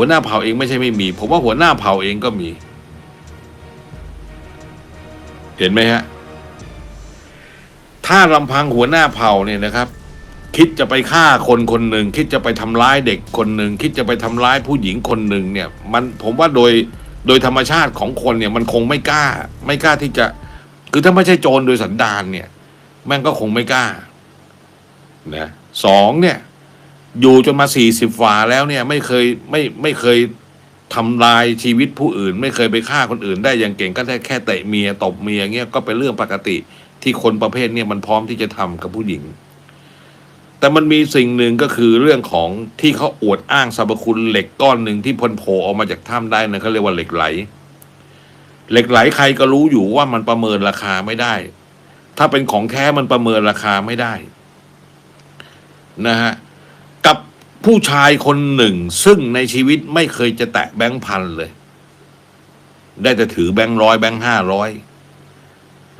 หัวหน้าเผ่าเองไม่ใช่ไม่มี ผมว่าหัวหน้าเผ่าเองก็มี เห็นไหมฮะ ถ้าลำพังหัวหน้าเผ่าเนี่ยนะครับ คิดจะไปฆ่าคนคนหนึ่งคิดจะไปทำร้ายเด็กคนหนึ่งคิดจะไปทำร้ายผู้หญิงคนหนึ่งเนี่ย มันผมว่าโดยโดยธรรมชาติของคนเนี่ย มันคงไม่กล้า ไม่กล้าที่จะ คือถ้าไม่ใช่โจรโดยสันดานเนี่ย แม่งก็คงไม่กล้านะสองเนี่ย อยู่จนมาสี่สิบฝาแล้วเนี่ย ไม่เคยไม่ไม่เคยทำลายชีวิตผู้อื่น ไม่เคยไปฆ่าคนอื่น ได้อย่างเก่งก็ได้แค่เตะเมียตบเมียเงี้ยก็เป็นเรื่องปกติที่คนประเภทเนี่ยมันพร้อมที่จะทำกับผู้หญิง แต่มันมีสิ่งหนึ่งก็คือเรื่องของที่เขาอวดอ้างสรรพคุณเหล็กก้อนหนึ่งที่พ้นโผลออกมาจากถ้ำได้นะเขาเรียกว่าเหล็กไหล เหล็กไหลใครก็รู้อยู่ว่ามันประเมินราคาไม่ได้ ถ้าเป็นของแท้มันประเมินราคาไม่ได้ นะฮะ ผู้ชายคนหนึ่ง ซึ่งในชีวิตไม่เคยจะแตะแบงค์พันเลย ได้แต่ถือแบงค์ร้อยแบงค์ห้าร้อย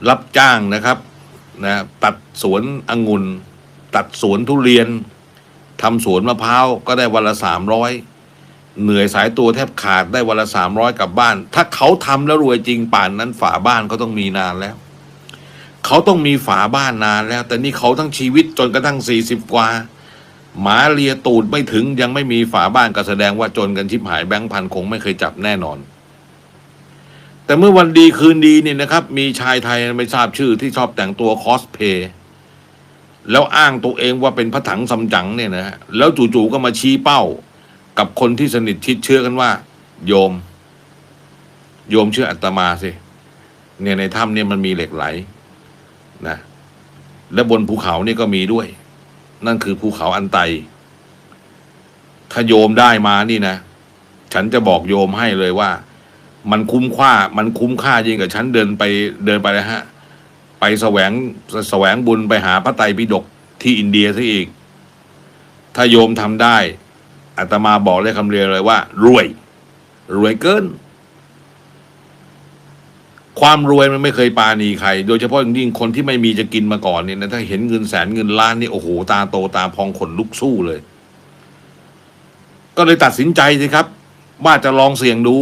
รับจ้างนะครับนะตัดสวนองุ่นตัดสวนทุเรียนทำสวนมะพร้าวก็ได้วันละสามร้อยเหนื่อยสายตัวแทบขาดได้วันละสามร้อยกลับบ้าน ถ้าเขาทำแล้วรวยจริงป่านนั้นฝาบ้านเขาต้องมีนานแล้ว เขาต้องมีฝาบ้านนานแล้ว แต่นี่เขาทั้งชีวิตจนกระทั่งสี่สิบกว่า หมาเลียตูดไม่ถึงยังไม่มีฝาบ้านก็แสดงว่าจนกันชิบหายแบงค์พันคงไม่เคยจับแน่นอน แต่เมื่อวันดีคืนดีเนี่ยนะครับ มีชายไทยไม่ทราบชื่อที่ชอบแต่งตัวคอสเพย์แล้วอ้างตัวเองว่าเป็นพระถังสำจั๋งเนี่ยนะแล้วจู่ๆก็มาชี้เป้า กับคนที่สนิทชิดเชื่อกันว่า โยม โยมเชื่ออาตมาสิเนี่ยในถ้ำเนี่ยมันมีเหล็กไหลนะและบนภูเขานี่ก็มีด้วย นั่นคือภูเขาอันไต ถ้าโยมได้มานี่นะ ฉันจะบอกโยมให้เลยว่า มันคุ้มค่า มันคุ้มค่ายิ่งกับฉันเดินไปเดินไปนะฮะ ไปแสวงแสวงบุญไปหาพระไตรปิฎกที่อินเดียซะอีก ถ้าโยมทำได้อาตมาบอกเลยคำเรียงเลยว่า รวย รวยเกิน ความรวยมันไม่เคยปาณีใคร โดยเฉพาะอย่างยิ่งคนที่ไม่มีจะกินมาก่อนเนี่ยนะถ้าเห็นเงินแสนเงินล้านนี่โอ้โหตาโตตาพองขนลุกสู้เลย ก็เลยตัดสินใจสิครับ ว่าจะลองเสี่ยงดู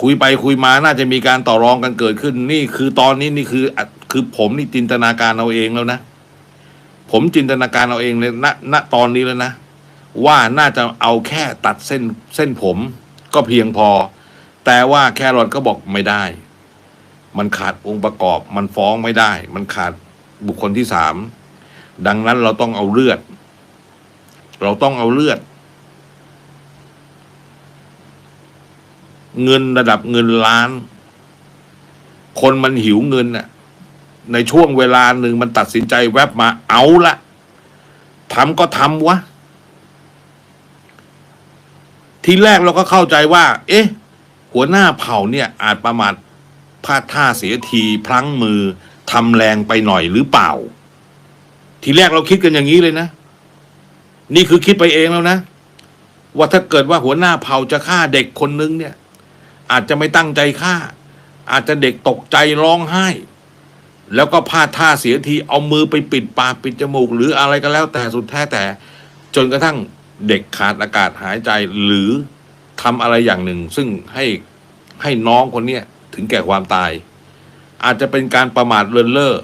คุยไปคุยมาน่าจะมีการต่อรองกันเกิดขึ้น นี่คือตอนนี้นี่คือ คือผมนี่จินตนาการเอาเองแล้วนะผมจินตนาการเอาเองเลยณณตอนนี้แล้วนะว่าน่าจะเอาแค่ตัดเส้นเส้นผมก็เพียงพอ แต่ว่าแครอทก็บอกไม่ได้ มันขาดองค์ประกอบ มันฟ้องไม่ได้ มันขาดบุคคลที่สาม ดังนั้นเราต้องเอาเลือด เราต้องเอาเลือด เงินระดับเงินล้าน คนมันหิวเงินน่ะ ในช่วงเวลาหนึ่งมันตัดสินใจแวบมาเอาละทำก็ทำวะ ทีแรกเราก็เข้าใจว่า เอ๊ะ หัวหน้าเผ่าเนี่ยอาจประมาทพลาดท่าเสียทีพลั้งมือทำแรงไปหน่อยหรือเปล่า ทีแรกเราคิดกันอย่างนี้เลยนะ นี่คือคิดไปเองแล้วนะ ว่าถ้าเกิดว่าหัวหน้าเผ่าจะฆ่าเด็กคนนึงเนี่ย อาจจะไม่ตั้งใจฆ่า อาจจะเด็กตกใจร้องไห้ แล้วก็พลาดท่าเสียทีเอามือไปปิดปากปิดจมูก หรืออะไรก็แล้วแต่สุดแท้แต่ จนกระทั่งเด็กขาดอากาศหายใจหรือ ทำอะไรอย่างหนึ่ง ซึ่งให้ให้น้องคนเนี้ยถึงแก่ความตาย อาจจะเป็นการประมาทเลินเล่อ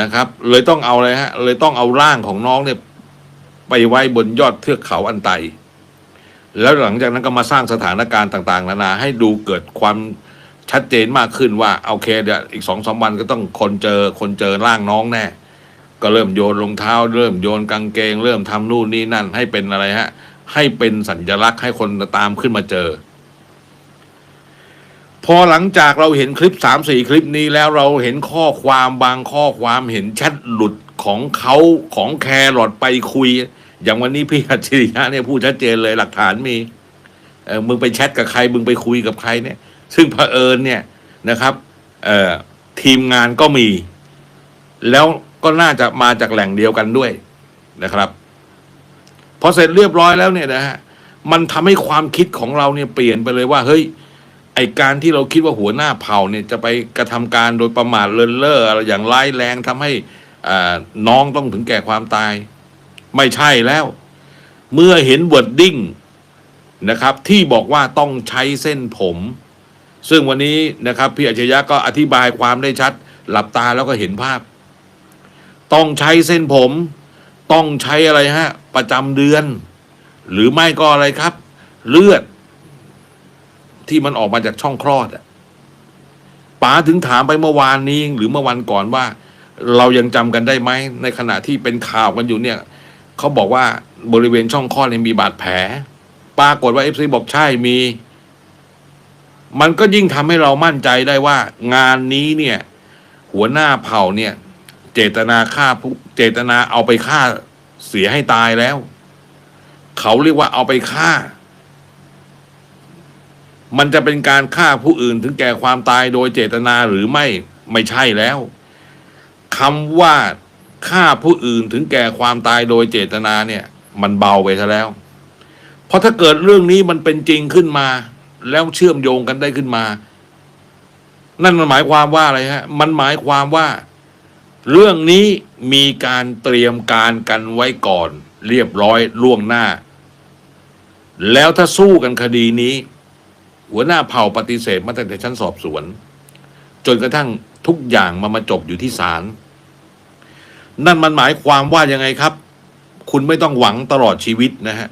นะครับ เลยต้องเอาอะไรฮะ เลยต้องเอาร่างของน้องเนี่ยไปไว้บนยอดเทือกเขาอันไต แล้วหลังจากนั้นก็มาสร้างสถานการณ์ต่าง ๆ นานาให้ดูเกิดความชัดเจนมากขึ้นว่าโอเคเดี๋ยวอีกสองสามวันก็ต้องคนเจอคนเจอร่างน้องแน่ ก็เริ่มโยนรองเท้า เริ่มโยนกางเกง เริ่มทำนู่นนี่นั่นให้เป็นอะไรฮะ ให้เป็นสัญลักษณ์ให้คนตามขึ้นมาเจอ พอหลังจากเราเห็นคลิปสามสี่คลิปนี้แล้วเราเห็นข้อความบางข้อความเห็นแชทหลุดของเขาของแครอทไปคุย อย่างวันนี้พี่อัจฉริยะเนี่ยพูดชัดเจนเลยหลักฐานมีเออมึงไปแชทกับใคร มึงไปคุยกับใครเนี่ย ซึ่งเผอิญเนี่ยนะครับ เอ่อทีมงานก็มี แล้วก็น่าจะมาจากแหล่งเดียวกันด้วยนะครับ อเสร็จเรียบร้อยแล้วเนี่ยนะฮะมันทำให้ความคิดของเราเนี่ยเปลี่ยนไปเลยว่า เฮ้ย ไอการที่เราคิดว่าหัวหน้าเผ่าเนี่ยจะไปกระทำการโดยประมาทเลินเล่ออะไรอย่างร้ายแรงทำให้อ่น้องต้องถึงแก่ความตาย ไม่ใช่แล้ว เมื่อเห็นวอร์ดดิ้งนะครับ ที่บอกว่าต้องใช้เส้นผม ซึ่งวันนี้นะครับ พี่อัจฉริยะก็อธิบายความได้ชัด หลับตาแล้วก็เห็นภาพ ต้องใช้เส้นผม ต้องใช้อะไรฮะ ประจำเดือน หรือไม่ก็อะไรครับ เลือด ที่มันออกมาจากช่องคลอดอะป๋าถึงถามไปเมื่อวานนี้ หรือเมื่อวันก่อนว่า เรายังจำกันได้ไหมในขณะที่เป็นข่าวกันอยู่เนี่ยเขาบอกว่าบริเวณช่องคลอดมีบาดแผล ปรากฏว่าเอฟซีบอกใช่มี มันก็ยิ่งทำให้เรามั่นใจได้ว่า งานนี้เนี่ย หัวหน้าเผ่าเนี่ย เจตนาฆ่าผู้เจตนาเอาไปฆ่าเสียให้ตายแล้ว เขาเรียกว่าเอาไปฆ่า มันจะเป็นการฆ่าผู้อื่นถึงแก่ความตายโดยเจตนาหรือไม่ไม่ใช่แล้วคำว่าฆ่าผู้อื่นถึงแก่ความตายโดยเจตนาเนี่ย มันเบาไปซะแล้ว เพราะถ้าเกิดเรื่องนี้มันเป็นจริงขึ้นมา แล้วเชื่อมโยงกันได้ขึ้นมา นั่นมันหมายความว่าอะไรฮะ มันหมายความว่า เรื่องนี้มีการเตรียมการกันไว้ก่อน เรียบร้อยล่วงหน้า แล้วถ้าสู้กันคดีนี้ หัวหน้าเผ่าปฏิเสธมาตั้งแต่ชั้นสอบสวน จนกระทั่งทุกอย่างมามาจบอยู่ที่ศาลนั่นมันหมายความว่ายังไงครับ คุณไม่ต้องหวังตลอดชีวิตนะฮะ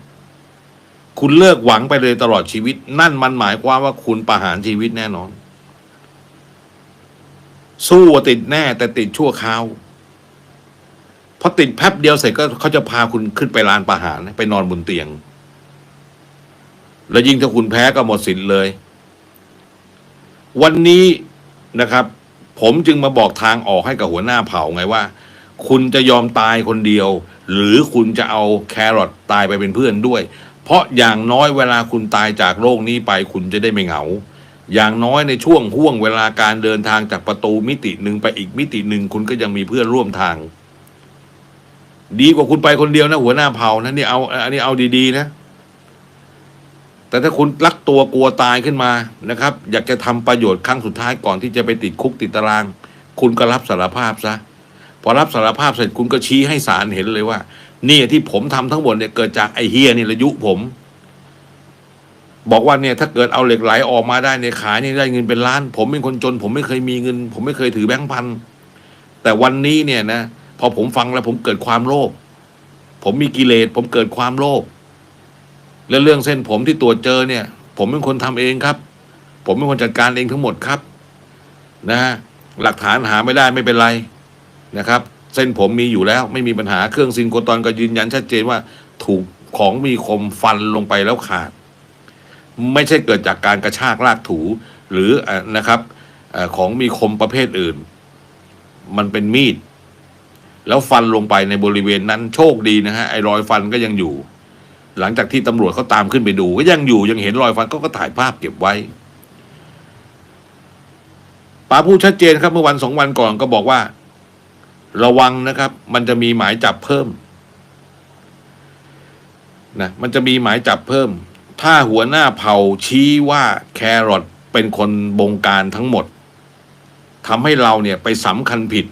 คุณเลิกหวังไปเลยตลอดชีวิต นั่นมันหมายความว่าคุณประหารชีวิตแน่นอน สู้ติดแน่ แต่ติดชั่วคราวพอติดแป๊บเดียวเสร็จก็เขาจะพาคุณขึ้นไปลานประหารไปนอนบนเตียง แล้วยิ่งถ้าคุณแพ้ก็หมดสิทธิ์เลย วันนี้นะครับ ผมจึงมาบอกทางออกให้กับหัวหน้าเผ่าไงว่า คุณจะยอมตายคนเดียว หรือคุณจะเอาแครอทตายไปเป็นเพื่อนด้วย เพราะอย่างน้อยเวลาคุณตายจากโลกนี้ไปคุณจะได้ไม่เหงา อย่างน้อยในช่วงห่วงเวลาการเดินทางจากประตูมิติหนึ่งไปอีกมิติหนึ่งคุณก็ยังมีเพื่อนร่วมทาง ดีกว่าคุณไปคนเดียวนะ หัวหน้าเผ่านะนี่เอาอันนี้เอาดีๆนะ แต่ถ้าคุณรักตัวกลัวตายขึ้นมานะครับ อยากจะทำประโยชน์ครั้งสุดท้ายก่อนที่จะไปติดคุกติดตาราง คุณก็รับสารภาพซะพอรับสารภาพเสร็จคุณก็ชี้ให้ศาลเห็นเลยว่า นี่ที่ผมทำทั้งหมดเนี่ยเกิดจากไอเฮียนี่ละยุผม บอกว่าเนี่ยถ้าเกิดเอาเหล็กไหลออกมาได้เนี่ยขายนี่ได้เงินเป็นล้าน ผมเป็นคนจน ผมไม่เคยมีเงิน ผมไม่เคยถือแบงค์พันแต่วันนี้เนี่ยนะพอผมฟังแล้วผมเกิดความโลภผมมีกิเลสผมเกิดความโลภและเรื่องเส้นผมที่ตรวจเจอเนี่ย ผมเป็นคนทำเองครับ ผมเป็นคนจัดการเองทั้งหมดครับ นะฮะหลักฐานหาไม่ได้ไม่เป็นไรนะครับ เส้นผมมีอยู่แล้ว ไม่มีปัญหาเครื่องซินโคตอนก็ยืนยันชัดเจนว่า ถูกของมีคมฟันลงไปแล้วขาด ไม่ใช่เกิดจากการกระชากลากถูหรืออนะครับอของมีคมประเภทอื่น มันเป็นมีด แล้วฟันลงไปในบริเวณนั้นโชคดีนะฮะไอ้รอยฟันก็ยังอยู่ หลังจากที่ตำรวจเขาตามขึ้นไปดู ก็ยังอยู่ยังเห็นรอยฟันก็ก็ถ่ายภาพเก็บไว้ป๋าพูดชัดเจนครับเมื่อวันสองวันก่อนก็บอกว่า ระวังนะครับ มันจะมีหมายจับเพิ่มนะมันจะมีหมายจับเพิ่ม ถ้าหัวหน้าเผ่าชี้ว่าแครอทเป็นคนบงการทั้งหมดทำให้เราเนี่ยไปสำคัญผิด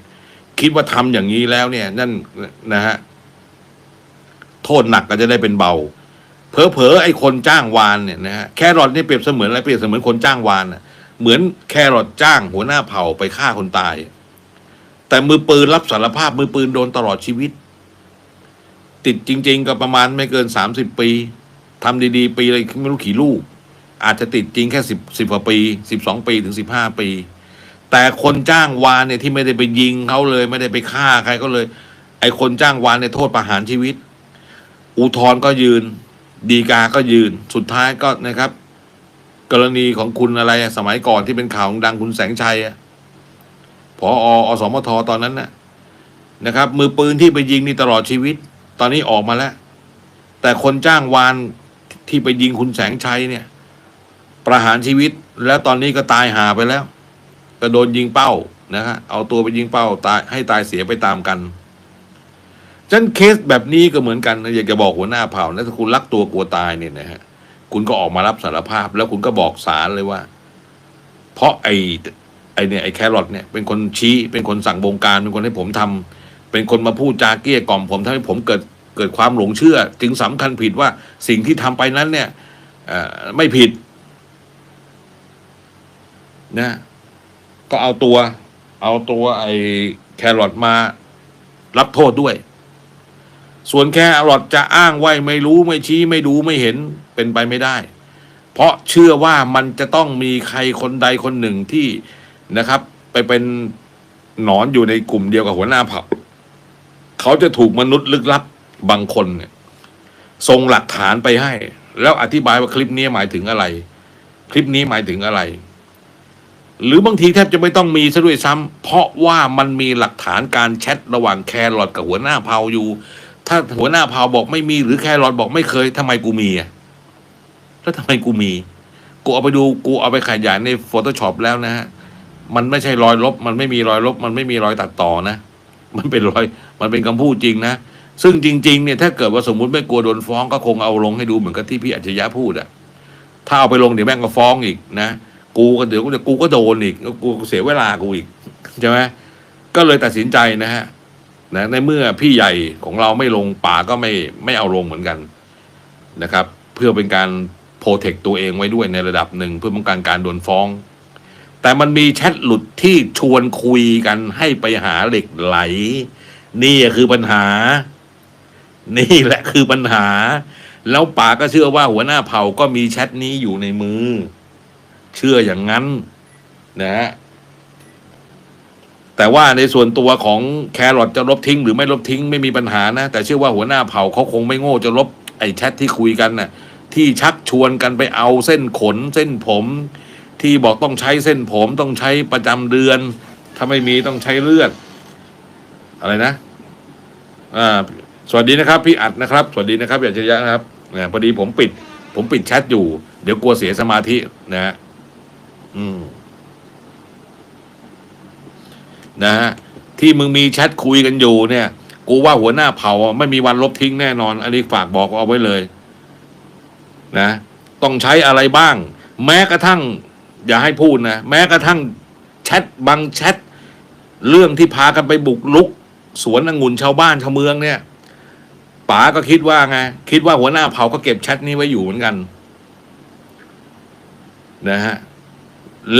คิดว่าทำอย่างนี้แล้วเนี่ย นั่นนะฮะโทษหนักก็จะได้เป็นเบาเผลอๆไอ้คนจ้างวานเนี่ยนะฮะแครอทนี่เปรียบเสมือนอะไรเปรียบเสมือนคนจ้างวานเหมือนแครอทจ้างหัวหน้าเผ่าไปฆ่าคนตาย แต่มือปืนรับสารภาพมือปืนโดนตลอดชีวิต ติดจริง ๆ ก็ประมาณไม่เกินสามสิบปี ทำดีๆ ปีเลยไม่รู้กี่ลูก อาจจะติดจริงแค่สิบสิบกว่าปีสิบสองปีถึงสิบห้าปี แต่คนจ้างวานเนี่ยที่ไม่ได้ไปยิงเขาเลยไม่ได้ไปฆ่าใครก็เลย ไอ้คนจ้างวานเนี่ยโทษประหารชีวิต อุทธรณ์ก็ยืน ดีกาก็ยืนสุดท้ายก็นะครับ กรณีของคุณอะไรสมัยก่อนที่เป็นข่าวดังคุณแสงชัยอะพออสมทตอนนั้นนะนะครับ มือปืนที่ไปยิงนี่ตลอดชีวิต ตอนนี้ออกมาแล้ว แต่คนจ้างวาน ที่ไปยิงคุณแสงชัยเนี่ย ประหารชีวิตแล้วตอนนี้ก็ตายหาไปแล้ว ก็โดนยิงเป้านะฮะเอาตัวไปยิงเป้าตายให้ตายเสียไปตามกันฉะนั้นเคสแบบนี้ก็เหมือนกันอยากจะบอกหัวหน้าเผ่านะถ้าคุณรักตัวกลัวตายเนี่ยนะฮะคุณก็ออกมารับสารภาพ แล้วคุณก็บอกศาลเลยว่า เพราะไอ้ไอ้เนี่ยไอ้แครอทเนี่ยเป็นคนชี้เป็นคนสั่งบงการเป็นคนให้ผมทำเป็นคนมาพูดจาเกี้ยกล่อมผมทำให้ผมเกิด เกิดความหลงเชื่อ จึงสำคัญผิดว่าสิ่งที่ทำไปนั้นเนี่ยไม่ผิดนะก็เอาตัว เอาตัวไอ้แครอทมารับโทษด้วย ส่วนแครอทจะอ้างไว้ไม่รู้ไม่ชี้ไม่ดูไม่เห็นเป็นไปไม่ได้ เพราะเชื่อว่ามันจะต้องมีใครคนใดคนหนึ่งที่นะครับ ไปเป็นหนอนอยู่ในกลุ่มเดียวกับหัวหน้าเผ่าเขาจะถูกมนุษย์ลึกลับ บางคนเนี่ยส่งหลักฐานไปให้ แล้วอธิบายว่าคลิปนี้หมายถึงอะไร คลิปนี้หมายถึงอะไร หรือบางทีแทบจะไม่ต้องมีซะด้วยซ้ำเพราะว่ามันมีหลักฐานการแชทระหว่างแครอทกับหัวหน้าเผาอยู่ ถ้าหัวหน้าเผาบอกไม่มีหรือแครอทบอกไม่เคยทำไมกูมีอะแล้วทำไมกูมี กูเอาไปดูกูเอาไปขยายใน Photoshop แล้วนะฮะมันไม่ใช่รอยลบ มันไม่มีรอยลบ มันไม่มีรอยตัดต่อนะ มันเป็นรอย มันเป็นคำพูดจริงนะ ซึ่งจริงๆเนี่ยถ้าเกิดว่าสมมุติไม่กลัวโดนฟ้องก็คงเอาลงให้ดูเหมือนกับที่พี่อัจฉริยะพูดอะถ้าเอาไปลงเดี๋ยวแม่งก็ฟ้องอีกนะกูก็เดี๋ยวกูกูก็โดนอีกกูเสียเวลากูอีกใช่ไหมก็เลยตัดสินใจนะฮะนะในเมื่อพี่ใหญ่ของเราไม่ลงป่าก็ไม่ไม่เอาลงเหมือนกันนะครับ เพื่อเป็นการโปรเทคตัวเองไว้ด้วยในระดับหนึ่งเพื่อป้องกันการโดนฟ้อง แต่มันมีแชทหลุดที่ชวนคุยกันให้ไปหาเหล็กไหล นี่คือปัญหา นี่แหละคือปัญหา แล้วป่าก็เชื่อว่าหัวหน้าเผ่าก็มีแชทนี้อยู่ในมือ เชื่ออย่างนั้น นะฮะแต่ว่าในส่วนตัวของแครอทจะลบทิ้ง หรือไม่ลบทิ้งไม่มีปัญหานะ แต่เชื่อว่าหัวหน้าเผ่าเขาคงไม่โง่จะลบไอ้แชทที่คุยกันน่ะ ที่ชักชวนกันไปเอาเส้นขนเส้นผม ที่บอกต้องใช้เส้นผมต้องใช้ประจำเดือน ถ้าไม่มีต้องใช้เลือด อะไรนะอ่า สวัสดีนะครับ พี่อัดนะครับ สวัสดีนะครับพี่อัจฉริยะนะครับนะพอดีผมปิด ผมปิดแชทอยู่ เดี๋ยวกลัวเสียสมาธินะฮะอืมนะฮะที่มึงมีแชทคุยกันอยู่เนี่ย กูว่าหัวหน้าเผ่าไม่มีวันลบทิ้งแน่นอน อันนี้ฝากบอกเอาไว้เลย นะ ต้องใช้อะไรบ้าง แม้กระทั่ง อย่าให้พูดนะ แม้กระทั่งแชทบางแชทเรื่องที่พากันไปบุกลุก สวนองุ่นชาวบ้านชาวเมืองเนี่ย ป๋าก็คิดว่าไงคิดว่าหัวหน้าเผ่าก็เก็บแชทนี้ไว้อยู่เหมือนกัน นะฮะ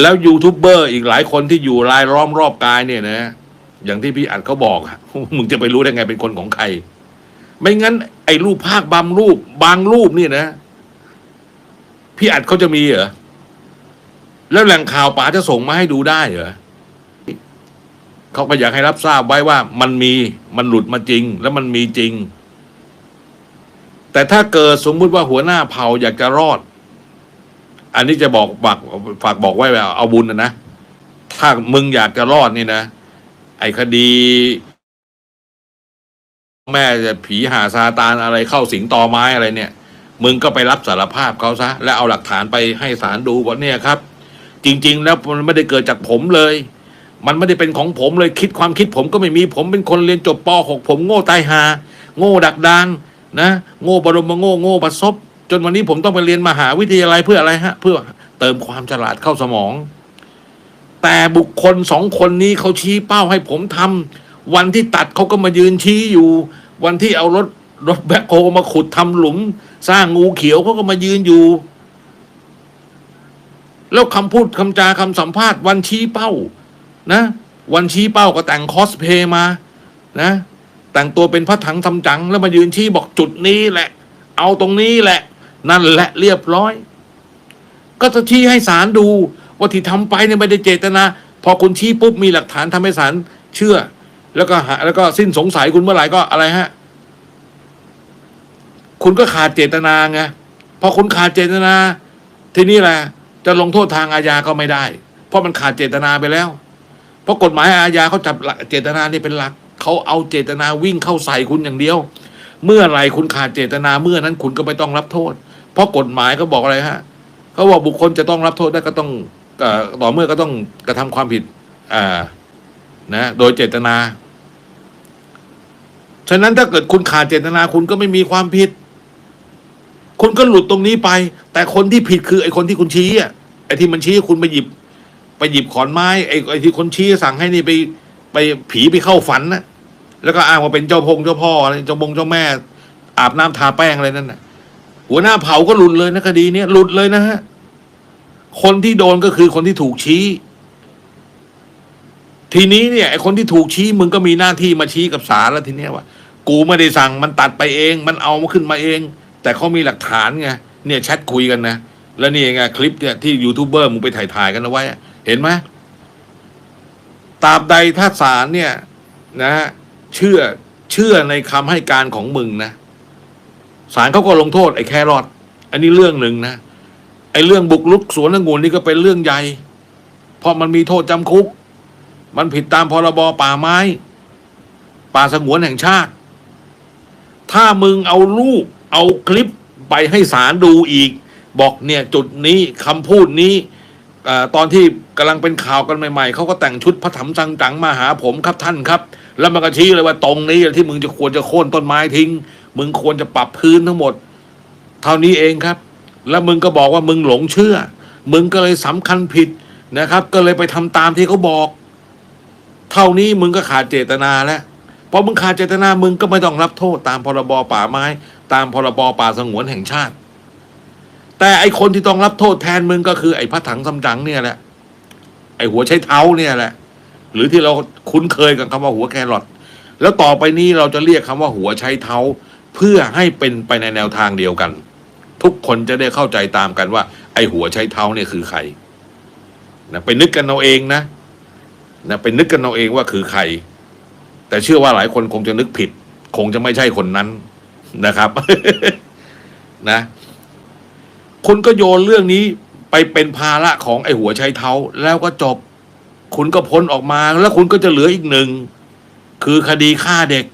แล้วยูทูบเบอร์อีกหลายคนที่อยู่รายล้อมรอบกายเนี่ยนะอย่างที่พี่อัดเขาบอกอะมึงจะไปรู้ได้ไงเป็นคนของใคร ไม่งั้น ไอ้รูปภาคบางรูป บางรูปนี่นะ พี่อัดเขาจะมีเหรอแล้วแหล่งข่าวป๋าจะส่งมาให้ดูได้เหรอเขาก็อยากให้รับทราบไว้ว่ามันมีมันหลุดมาจริง แล้วมันมีจริง แต่ถ้าเกิดสมมุติว่าหัวหน้าเผ่าอยากจะรอด อันนี้จะบอกฝากฝากบอกไว้ว่าเอาบุญนะนะถ้ามึงอยากจะรอดนี่นะ ไอ้คดี แม่จะผีหาซาตานอะไรเข้าสิงตอไม้อะไรเนี่ย มึงก็ไปรับสารภาพเขาซะ แล้วเอาหลักฐานไปให้ศาลดูว่าเนี่ยครับ จริง ๆ แล้วมันไม่ได้เกิดจากผมเลย มันไม่ได้เป็นของผมเลยคิดความคิดผมก็ไม่มีผมเป็นคนเรียนจบป .6 ผมโง่ตายหา โง่ดักดาน นะ โง่บรมโง่โง่ประสบจนวันนี้ผมต้องไปเรียนมหาวิทยาลัยเพื่ออะไรฮะ เพื่อเติมความฉลาดเข้าสมอง แต่บุคคลสองคนนี้เขาชี้เป้าให้ผมทำวันที่ตัดเขาก็มายืนชี้อยู่ วันที่เอารถรถแบ็คโฮมาขุดทำหลุม สร้างงูเขียวเขาก็มายืนอยู่ แล้วคำพูดคำจาคำสัมภาษณ์ วันชี้เป้า นะ วันชี้เป้าก็แต่งคอสเพย์มา นะ แต่งตัวเป็นพระถังทำจัง แล้วมายืนชี้บอกจุดนี้แหละ เอาตรงนี้แหละ นั่นแหละเรียบร้อย ก็จะชี้ให้ศาลดู ว่าที่ทำไปเนี่ยไม่ได้เจตนา พอคุณชี้ปุ๊บมีหลักฐานทำให้ศาลเชื่อ แล้วก็หาแล้วก็สิ้นสงสัยคุณเมื่อไหร่ก็อะไรฮะ คุณก็ขาดเจตนาไงพอคุณขาดเจตนา ทีนี้แหละจะลงโทษทางอาญาก็ไม่ได้ เพราะมันขาดเจตนาไปแล้ว เพราะกฎหมายอาญาเขาจับเจตนานี่เป็นหลัก เขาเอาเจตนาวิ่งเข้าใส่คุณอย่างเดียว เมื่อไรคุณขาดเจตนาเมื่อนั้นคุณก็ไม่ต้องรับโทษ เพราะกฎหมายเขาบอกอะไรฮะเขาบอกบุคคลจะต้องรับโทษได้ก็ต้องต่อเมื่อก็ต้องกระทำความผิดอ่านะโดยเจตนา ฉะนั้นถ้าเกิดคุณขาดเจตนาคุณก็ไม่มีความผิด คุณก็หลุดตรงนี้ไป แต่คนที่ผิดคือไอ้คนที่คุณชี้อะไอ้ที่มันชี้คุณไปหยิบ ไปหยิบขอนไม้ไอ้ไอ้ที่คนชี้สั่งให้นี่ไป ไปผีไปเข้าฝันนะ แล้วก็อ้างว่าเป็นเจ้าพงเจ้าพ่ออะไรเจ้าบงเจ้าแม่ อาบน้ำทาแป้งอะไรนั่นน่ะ หัวหน้าเผาก็หลุดเลยนะคดีเนี้ยหลุดเลยนะฮะคนที่โดนก็คือคนที่ถูกชี้ ทีนี้เนี่ยไอ้คนที่ถูกชี้มึงก็มีหน้าที่มาชี้กับศาลแล้วทีเนี้ยว่า กูไม่ได้สั่งมันตัดไปเอง มันเอามาขึ้นมาเอง แต่เขามีหลักฐานไงเนี่ยแชทคุยกันนะแล้วนี่ไงคลิปเนี่ยที่ยูทูบเบอร์มึงไปถ่ายถ่ายกันเอาไว้ เห็นไหมตราบใดถ้าศาลเนี่ย นะฮะ เชื่อเชื่อในคำให้การของมึงนะศาลเขาก็ลงโทษไอ้แครอทอันนี้เรื่องหนึ่งนะไอ้เรื่องบุกรุกสวนองุ่นนี่ก็เป็นเรื่องใหญ่เพราะมันมีโทษจำคุก มันผิดตามพรบป่าไม้ ป่าสงวนแห่งชาติ ถ้ามึงเอารูปเอาคลิปไปให้ศาลดูอีก บอกเนี่ยจุดนี้คำพูดนี้ ตอนที่กำลังเป็นข่าวกันใหม่ๆเขาก็แต่งชุดพระถัมจังจังมาหาผมครับท่านครับ แล้วมันก็ชี้เลยว่าตรงนี้ที่มึงจะควรจะโค่นต้นไม้ทิ้ง มึงควรจะปรับพื้นทั้งหมด เท่านี้เองครับ แล้วมึงก็บอกว่ามึงหลงเชื่อ มึงก็เลยสำคัญผิดนะครับ ก็เลยไปทำตามที่เขาบอก เท่านี้มึงก็ขาดเจตนาแล้วพอมึงขาดเจตนามึงก็ไม่ต้องรับโทษตามพรบป่าไม้ ตามพรบป่าสงวนแห่งชาติ แต่ไอคนที่ต้องรับโทษแทนมึงก็คือไอพระถังซัมจั๋งเนี่ยแหละ ไอหัวใช้เท้าเนี่ยแหละ หรือที่เราคุ้นเคยกับคำว่าหัวแครอทแล้วต่อไปนี้เราจะเรียกคำว่าหัวใช้เท้า เพื่อให้เป็นไปในแนวทางเดียวกัน ทุกคนจะได้เข้าใจตามกันว่า ไอหัวใช้เท้าเนี่ยคือใครนะไปนึกกันเอาเองนะนะไปนึกกันเอาเองว่าคือใคร แต่เชื่อว่าหลายคนคงจะนึกผิด คงจะไม่ใช่คนนั้นนะครับ นะ คุณก็โยนเรื่องนี้ไปเป็นภาระของไอ้หัวใช้เท้าแล้วก็จบ คุณก็พ้นออกมาแล้วคุณก็จะเหลืออีกหนึ่ง คือคดีฆ่าเด็ก